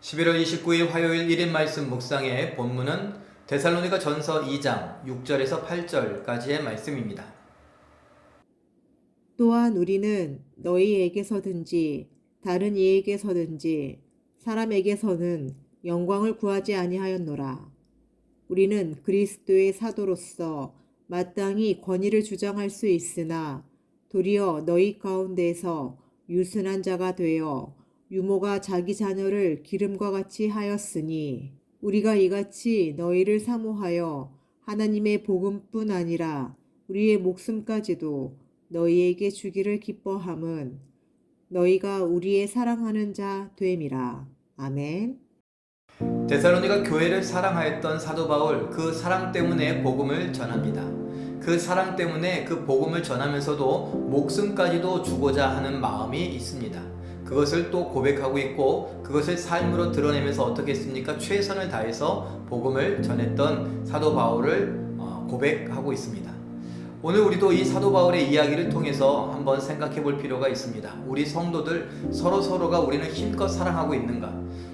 11월 29일 화요일 1인 말씀 묵상의 본문은 데살로니가 전서 2장 6절에서 8절까지의 말씀입니다. 또한 우리는 너희에게서든지 다른 이에게서든지 사람에게서는 영광을 구하지 아니하였노라. 우리는 그리스도의 사도로서 마땅히 권위를 주장할 수 있으나 도리어 너희 가운데서 유순한 자가 되어 유모가 자기 자녀를 기름과 같이 하였으니 우리가 이같이 너희를 사모하여 하나님의 복음뿐 아니라 우리의 목숨까지도 너희에게 주기를 기뻐함은 너희가 우리의 사랑하는 자 됨이라. 아멘. 데살로니가 교회를 사랑하였던 사도 바울 그 사랑 때문에 복음을 전합니다. 그 사랑 때문에 그 복음을 전하면서도 목숨까지도 주고자 하는 마음이 있습니다. 그것을 또 고백하고 있고 그것을 삶으로 드러내면서 어떻게 했습니까? 최선을 다해서 복음을 전했던 사도 바울을 어, 고백하고 있습니다. 오늘 우리도 이 사도 바울의 이야기를 통해서 한번 생각해 볼 필요가 있습니다. 우리 성도들 서로 서로가 우리는 힘껏 사랑하고 있는가?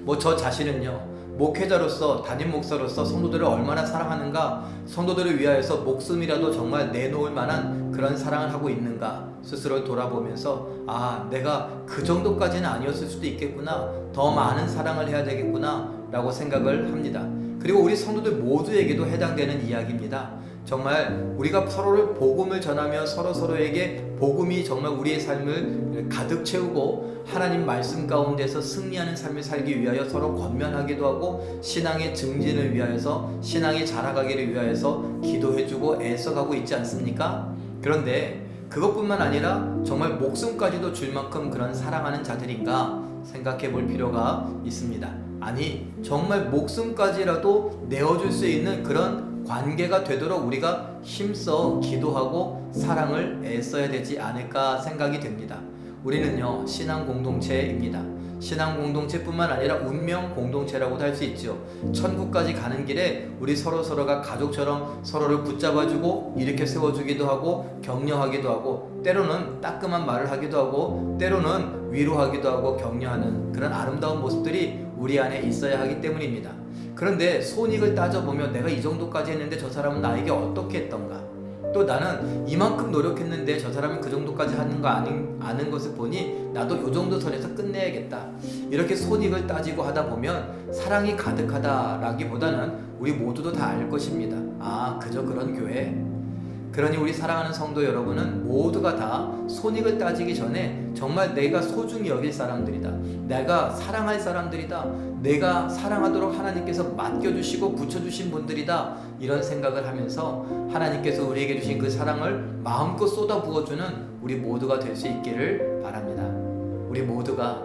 뭐 저 자신은요. 목회자로서 담임 목사로서 성도들을 얼마나 사랑하는가? 성도들을 위하여서 목숨이라도 정말 내놓을 만한 그런 사랑을 하고 있는가? 스스로 돌아보면서 아, 내가 그 정도까지는 아니었을 수도 있겠구나. 더 많은 사랑을 해야 되겠구나. 라고 생각을 합니다. 그리고 우리 성도들 모두에게도 해당되는 이야기입니다. 정말 우리가 서로를 복음을 전하며 서로 서로에게 복음이 정말 우리의 삶을 가득 채우고 하나님 말씀 가운데서 승리하는 삶을 살기 위하여 서로 권면하기도 하고 신앙의 증진을 위하여서 신앙이 자라가기를 위하여서 기도해주고 애써가고 있지 않습니까? 그런데 그것뿐만 아니라 정말 목숨까지도 줄 만큼 그런 사랑하는 자들인가 생각해 볼 필요가 있습니다. 아니, 정말 목숨까지라도 내어줄 수 있는 그런 관계가 되도록 우리가 힘써 기도하고 사랑을 애써야 되지 않을까 생각이 됩니다. 우리는요, 신앙 공동체입니다. 신앙 공동체뿐만 아니라 운명 공동체라고도 할 수 있죠. 천국까지 가는 길에 우리 서로 서로가 가족처럼 서로를 붙잡아주고 이렇게 세워주기도 하고 격려하기도 하고 때로는 따끔한 말을 하기도 하고 때로는 위로하기도 하고 격려하는 그런 아름다운 모습들이 우리 안에 있어야 하기 때문입니다. 그런데 손익을 따져보면 내가 이 정도까지 했는데 저 사람은 나에게 어떻게 했던가? 또 나는 이만큼 노력했는데 저 사람은 그 정도까지 하는 거 아닌, 아는 것을 보니 나도 요 정도 선에서 끝내야겠다. 이렇게 손익을 따지고 하다 보면 사랑이 가득하다라기보다는 우리 모두도 다 알 것입니다. 아, 그저 그런 교회. 그러니 우리 사랑하는 성도 여러분은 모두가 다 손익을 따지기 전에 정말 내가 소중히 여길 사람들이다. 내가 사랑할 사람들이다. 내가 사랑하도록 하나님께서 맡겨주시고 붙여주신 분들이다. 이런 생각을 하면서 하나님께서 우리에게 주신 그 사랑을 마음껏 쏟아 부어주는 우리 모두가 될 수 있기를 바랍니다. 우리 모두가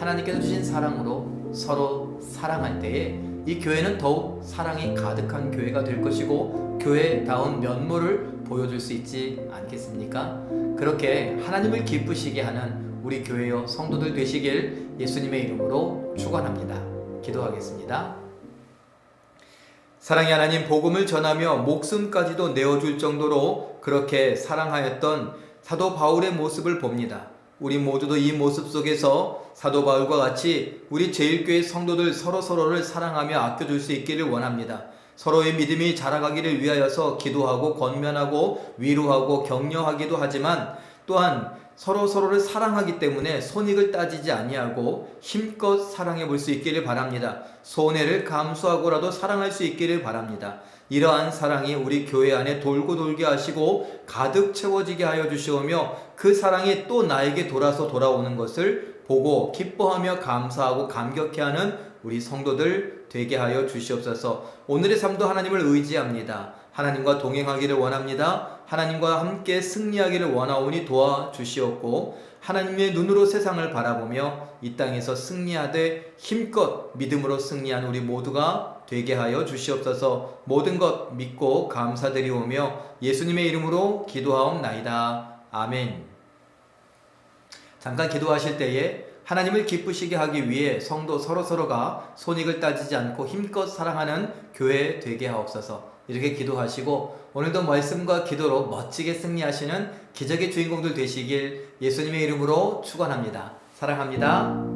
하나님께서 주신 사랑으로 서로 사랑할 때에 이 교회는 더욱 사랑이 가득한 교회가 될 것이고 교회다운 면모를 보여줄 수 있지 않겠습니까? 그렇게 하나님을 기쁘시게 하는 우리 교회여 성도들 되시길 예수님의 이름으로 축원합니다. 기도하겠습니다. 사랑의 하나님 복음을 전하며 목숨까지도 내어줄 정도로 그렇게 사랑하였던 사도 바울의 모습을 봅니다. 우리 모두도 이 모습 속에서 사도 바울과 같이 우리 제일교회 성도들 서로 서로를 사랑하며 아껴줄 수 있기를 원합니다. 서로의 믿음이 자라가기를 위하여서 기도하고 권면하고 위로하고 격려하기도 하지만 또한 서로 서로를 사랑하기 때문에 손익을 따지지 아니하고 힘껏 사랑해 볼 수 있기를 바랍니다. 손해를 감수하고라도 사랑할 수 있기를 바랍니다. 이러한 사랑이 우리 교회 안에 돌고 돌게 하시고 가득 채워지게 하여 주시오며 그 사랑이 또 나에게 돌아서 돌아오는 것을 보고 기뻐하며 감사하고 감격해하는 우리 성도들 되게 하여 주시옵소서. 오늘의 삶도 하나님을 의지합니다. 하나님과 동행하기를 원합니다. 하나님과 함께 승리하기를 원하오니 도와 주시옵고 하나님의 눈으로 세상을 바라보며 이 땅에서 승리하되 힘껏 믿음으로 승리한 우리 모두가 되게 하여 주시옵소서. 모든 것 믿고 감사드리오며 예수님의 이름으로 기도하옵나이다. 아멘. 잠깐 기도하실 때에 하나님을 기쁘시게 하기 위해 성도 서로서로가 손익을 따지지 않고 힘껏 사랑하는 교회 되게 하옵소서. 이렇게 기도하시고 오늘도 말씀과 기도로 멋지게 승리하시는 기적의 주인공들 되시길 예수님의 이름으로 축원합니다. 사랑합니다.